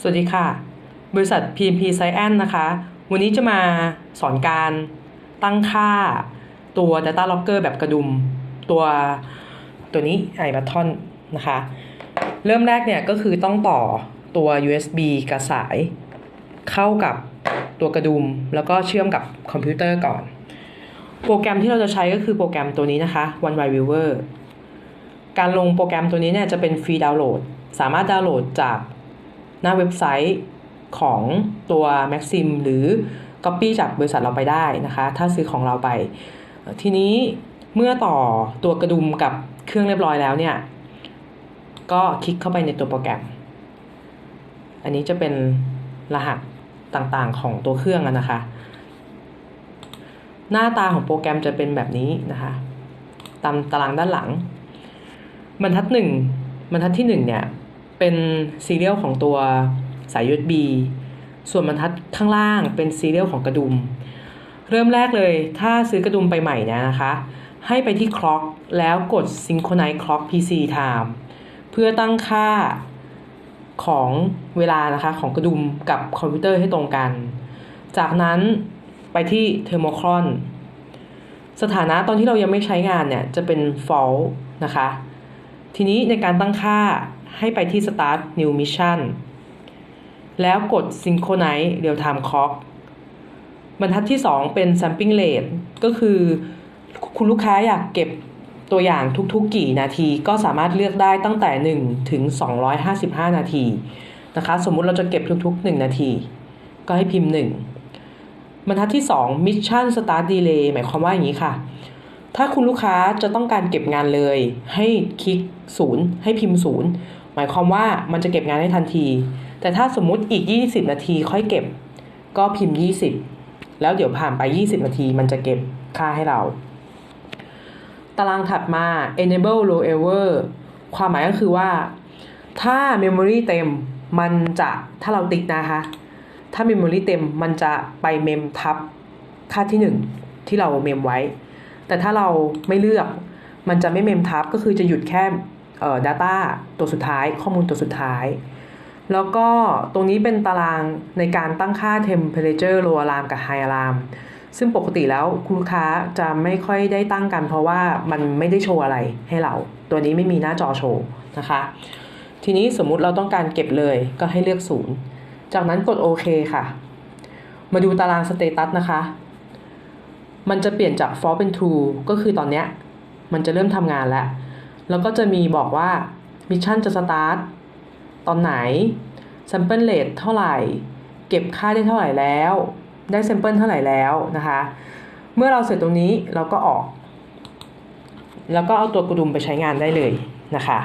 สวัสดีค่ะ บริษัท PMP Science นะคะ วันนี้จะมาสอนการตั้งค่าตัว Data Logger แบบกระดุมตัวตัวนี้ i b u t t o n นะคะ เริ่มแรกเนี่ยก็คือต้องต่อตัว USB กับสาย เข้ากับตัวกระดุม แล้วก็เชื่อมกับคอมพิวเตอร์ก่อน โปรแกรมที่เราจะใช้ก็คือโปรแกรมตัวนี้นะคะ One y Viewer การลงโปรแกรมตัวนี้เนี่ยจะเป็นฟรีดาวน์โหลด สามารถดาวน์โหลดจาก หน้าเว็บไซต์ของตัว Maxim หรือ Copy จากบริษัทเราไปได้นะคะ ถ้าซื้อของเราไป ทีนี้เมื่อต่อตัวกระดุมกับเครื่องเรียบร้อยแล้วเนี่ย ก็คลิกเข้าไปในตัวโปรแกรม อันนี้จะเป็นรหัสต่างๆของตัวเครื่องนะคะ หน้าตาของโปรแกรมจะเป็นแบบนี้นะคะ ตามตารางด้านหลัง บรรทัดหนึ่งบรรทัดที่หนึ่งเนี่ย เป็นซีเรียลของตัวสาย USB ส่วนบรรทัดข้างล่างเป็นซีเรียลของกระดุม เริ่มแรกเลย ถ้าซื้อกระดุมไปใหม่เนี่ยนะคะ ให้ไปที่ clock แล้วกด synchronize clock PC time เพื่อตั้งค่าของเวลานะคะของกระดุมกับคอมพิวเตอร์ให้ตรงกัน จากนั้นไปที่ thermocron สถานะตอนที่เรายังไม่ใช้งานเนี่ย จะเป็น false นะคะ ทีนี้ในการตั้งค่า ให้ไปที่ start new mission แล้วกด synchronize real time clock บรรทัดที่ 2 เป็น sampling rate ก็คือคุณลูกค้าอยากเก็บตัวอย่างทุกๆกี่นาทีก็สามารถเลือกได้ตั้งแต่ 1 ถึง 255 นาทีนะคะสมมุติเราจะเก็บทุก ๆ 1 นาที ก็ให้พิมพ์ 1 บรรทัดที่ 2 mission start delay หมายความว่าอย่างนี้ค่ะ ถ้าคุณลูกค้าจะต้องการเก็บงานเลย ให้คลิก 0 ให้พิมพ์ 0 หมายความว่ามันจะเก็บงานได้ทันที แต่ถ้าสมมุติอีก 20 นาทีค่อยเก็บ ก็พิมพ์ 20 แล้วเดี๋ยวผ่านไป 20 นาทีมันจะเก็บค่าให้เรา ตารางถัดมา enable rollover ความหมายก็คือว่า ถ้า memory เต็มมันจะถ้าเราติ๊กนะคะ ถ้า memory เต็มมันจะไปเมมทับค่าที่ 1 ที่เราเมมไว้ แต่ถ้าเราไม่เลือกมันจะไม่เมมทับก็คือจะหยุดแค่ เอ่อ data ตัวสุดท้าย ข้อมูลตัวสุดท้าย แล้วก็ตรงนี้เป็นตารางในการตั้งค่า temperature low alarm กับ high alarm ซึ่งปกติแล้วคุณลูกค้าจะไม่ค่อยได้ตั้งกัน เพราะว่ามันไม่ได้โชว์อะไรให้เรา ตัวนี้ไม่มีหน้าจอโชว์นะคะ ทีนี้สมมุติเราต้องการเก็บเลยก็ให้เลือกศูนย์จากนั้นกดโอเคค่ะ มาดูตารางสเตตัสนะคะ มันจะเปลี่ยนจาก false เป็น true ก็คือตอนเนี้ยมันจะเริ่มทำงานแล้ว แล้วก็จะมีบอกว่ามิชชั่นจะสตาร์ทตอนไหนสัม plen เลตเท่าไหร่ เก็บค่าได้เท่าไหร่แล้ว ได้แซมเปิลเท่าไหร่แล้วนะคะ เมื่อเราเสร็จตรงนี้เราก็ออก แล้วก็เอาตัวกระดุมไปใช้งานได้เลยนะคะ